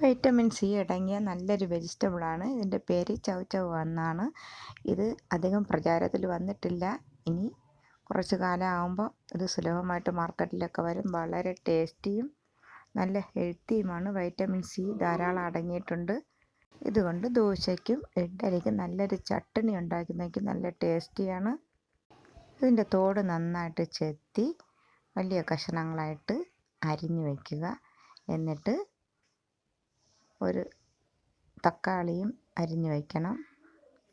Vitamin C അടങ്ങിയ നല്ലൊരു വെജിറ്റബിളാണ് ഇതിന്റെ പേര് ചൗചൗ എന്നാണ് ഇത് അധികം പ്രചാരത്തിൽ വന്നിട്ടില്ല. ഇനി കുറച്ച് കാലം ആകുമ്പോൾ ഇത് സുലഭമായിട്ട് മാർക്കറ്റിലൊക്കെ വരും. വളരെ ടേസ്റ്റിയും നല്ല ഹെൽത്തിയുമാണ് വൈറ്റമിൻ സി ധാരാളം അടങ്ങിയിട്ടുണ്ട്. ഇതുകൊണ്ട് ദോശയ്ക്കും ഇഡ്ഡലിക്കും നല്ലൊരു ചട്ടണി ഉണ്ടാക്കുന്നതെങ്കിൽ നല്ല ടേസ്റ്റിയാണ് ഇതിന്റെ തോട് നന്നായിട്ട് ചെത്തി വലിയ കഷണങ്ങളായിട്ട് അരിഞ്ഞു വയ്ക്കുക എന്നിട്ട് ഒരു തക്കാളിയും അരിഞ്ഞു വയ്ക്കണം.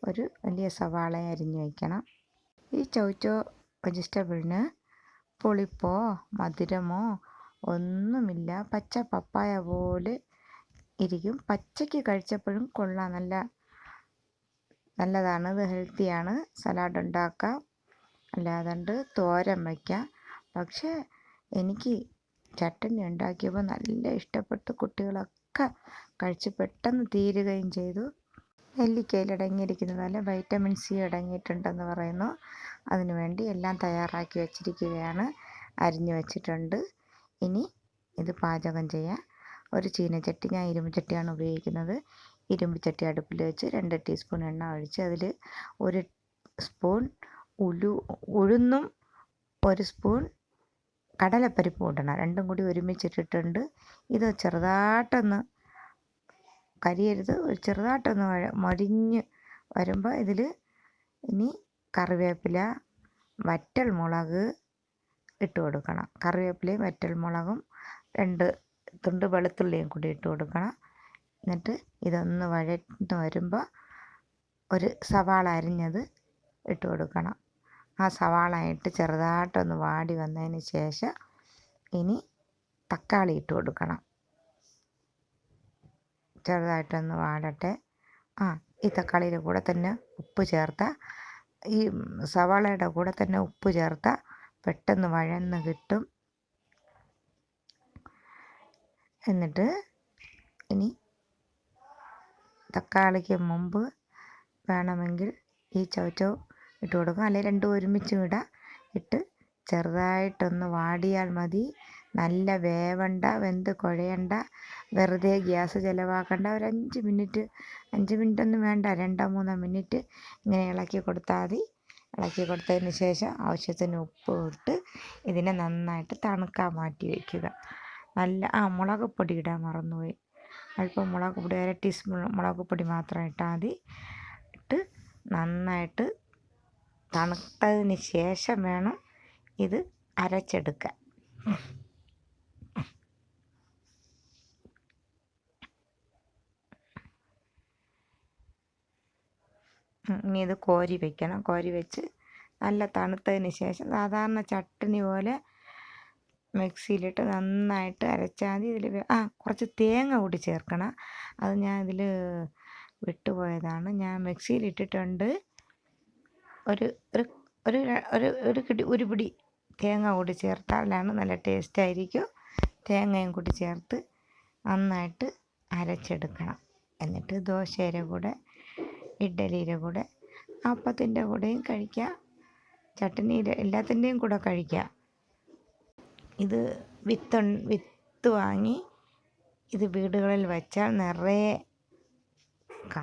ഒരു വലിയ സവാളയും അരിഞ്ഞു വയ്ക്കണം. ഈ ചൗച്ചോ വെജിറ്റബിളിന് പുളിപ്പോ മധുരമോ ഒന്നുമില്ല. പച്ച പപ്പായ പോലെ ഇരിക്കും. പച്ചയ്ക്ക് കഴിച്ചപ്പോഴും കൊള്ളാം. നല്ല നല്ലതാണ്. ഇത് ഹെൽത്തിയാണ്. സലാഡ് ഉണ്ടാക്കാം. അല്ലാതെ തോരൻ വയ്ക്കാം. പക്ഷേ എനിക്ക് ചട്ടണി ഉണ്ടാക്കിയപ്പോൾ നല്ല ഇഷ്ടപ്പെട്ടു കുട്ടികളൊക്കെ കഴിച്ച് പെട്ടെന്ന് തീരുകയും ചെയ്തു. നെല്ലിക്കയിൽ അടങ്ങിയിരിക്കുന്ന പോലെ വൈറ്റമിൻ സി അടങ്ങിയിട്ടുണ്ടെന്ന് പറയുന്നു. അതിനുവേണ്ടി എല്ലാം തയ്യാറാക്കി വച്ചിരിക്കുകയാണ്. അരിഞ്ഞു വച്ചിട്ടുണ്ട്. ഇനി ഇത് പാചകം ചെയ്യാം. ഒരു ചീനച്ചട്ടി ഞാൻ ഇരുമ്പ് ചട്ടിയാണ് ഉപയോഗിക്കുന്നത്. ഇരുമ്പ് ചട്ടി അടുപ്പിൽ വെച്ച് രണ്ട് ടീസ്പൂൺ എണ്ണ ഒഴിച്ച് അതിൽ ഒരു സ്പൂൺ ഉലു ഉഴുന്നും ഒരു സ്പൂൺ കടലപ്പരിപ്പും ഇടണം രണ്ടും കൂടി ഒരുമിച്ചിട്ടിട്ടുണ്ട്. ഇത് ചെറുതായിട്ടൊന്ന് കരിയരുത്. ഒരു ചെറുതായിട്ടൊന്ന് മൊരിഞ്ഞ് വരുമ്പോൾ ഇതിൽ ഇനി കറിവേപ്പില വറ്റൽ മുളക് ഇട്ട് കൊടുക്കണം. കറിവേപ്പിലയും വറ്റൽ മുളകും രണ്ട് തുണ്ട് വെളുത്തുള്ളിയും കൂടി ഇട്ട് കൊടുക്കണം. എന്നിട്ട് ഇതൊന്ന് വഴന്ന് വരുമ്പോൾ ഒരു സവാള അരിഞ്ഞത് ഇട്ട് കൊടുക്കണം. ആ സവാള ചെറുതായിട്ടൊന്ന് വാടി വന്നതിന് ശേഷം ഇനി തക്കാളി ഇട്ട് കൊടുക്കണം. ചെറുതായിട്ടൊന്ന് വാടട്ടെ. ആ ഈ തക്കാളിയുടെ കൂടെ തന്നെ ഉപ്പ് ചേർത്ത ഈ സവാളയുടെ കൂടെ തന്നെ ഉപ്പ് ചേർത്ത പെട്ടെന്ന് വഴന്ന് കിട്ടും. എന്നിട്ട് ഇനി തക്കാളിക്ക് മുമ്പ് വേണമെങ്കിൽ ഈ ചവച്ചോ ഇട്ട് കൊടുക്കാം. അല്ലെങ്കിൽ രണ്ടും ഒരുമിച്ചും ഇടാം ഇട്ട് ചെറുതായിട്ടൊന്ന് വാടിയാൽ മതി. നല്ല വേവണ്ട വെന്ത് കുഴയണ്ട. വെറുതെ ഗ്യാസ് ചിലവാക്കണ്ട. ഒരു അഞ്ച് മിനിറ്റ് അഞ്ച് മിനിറ്റ് ഒന്നും വേണ്ട. രണ്ടോ മൂന്നോ മിനിറ്റ് ഇങ്ങനെ ഇളക്കി കൊടുത്താൽ മതി. ഇളക്കി കൊടുത്തതിന് ശേഷം ആവശ്യത്തിന് ഉപ്പ് ഇട്ട് ഇതിനെ നന്നായിട്ട് തണുക്കാൻ മാറ്റി വയ്ക്കുക നല്ല ആ മുളക് പൊടി ഇടാൻ മറന്നുപോയി. അല്പം മുളക് പൊടി അര ടീസ്പൂൺ മുളക് പൊടി മാത്രം ഇട്ടാൽ മതി. ഇട്ട് നന്നായിട്ട് തണുത്തതിന് ശേഷം വേണം ഇത് അരച്ചെടുക്കാൻ. ഇനി ഇത് കോരി വെക്കണം. കോരി വെച്ച് നല്ല തണുത്തതിന് ശേഷം സാധാരണ ചട്ടിണി പോലെ മിക്സിയിലിട്ട് നന്നായിട്ട് അരച്ചാൽ മതി. ഇതിൽ ആ കുറച്ച് തേങ്ങ കൂടി ചേർക്കണം. അത് ഞാൻ ഇതിൽ വിട്ടുപോയതാണ്. ഞാൻ മിക്സിയിലിട്ടിട്ടുണ്ട്. ഒരു ഒരു ഒരു ഒരു ഒരു കിടി ഒരു പിടി തേങ്ങ കൂടി ചേർത്താലാണ് നല്ല ടേസ്റ്റ് ആയിരിക്കും. തേങ്ങയും കൂടി ചേർത്ത് നന്നായിട്ട് അരച്ചെടുക്കണം. എന്നിട്ട് ദോശയുടെ കൂടെ ഇഡ്ഡലിയുടെ കൂടെ അപ്പത്തിന്റെ കൂടെയും കഴിക്കാം ചട്ടനിയുടെ എല്ലാത്തിന്റെയും കൂടെ കഴിക്കാം ഇത് വിത്ത് വിത്ത് വാങ്ങി ഇത് വീടുകളിൽ വെച്ചാൽ നിറയെ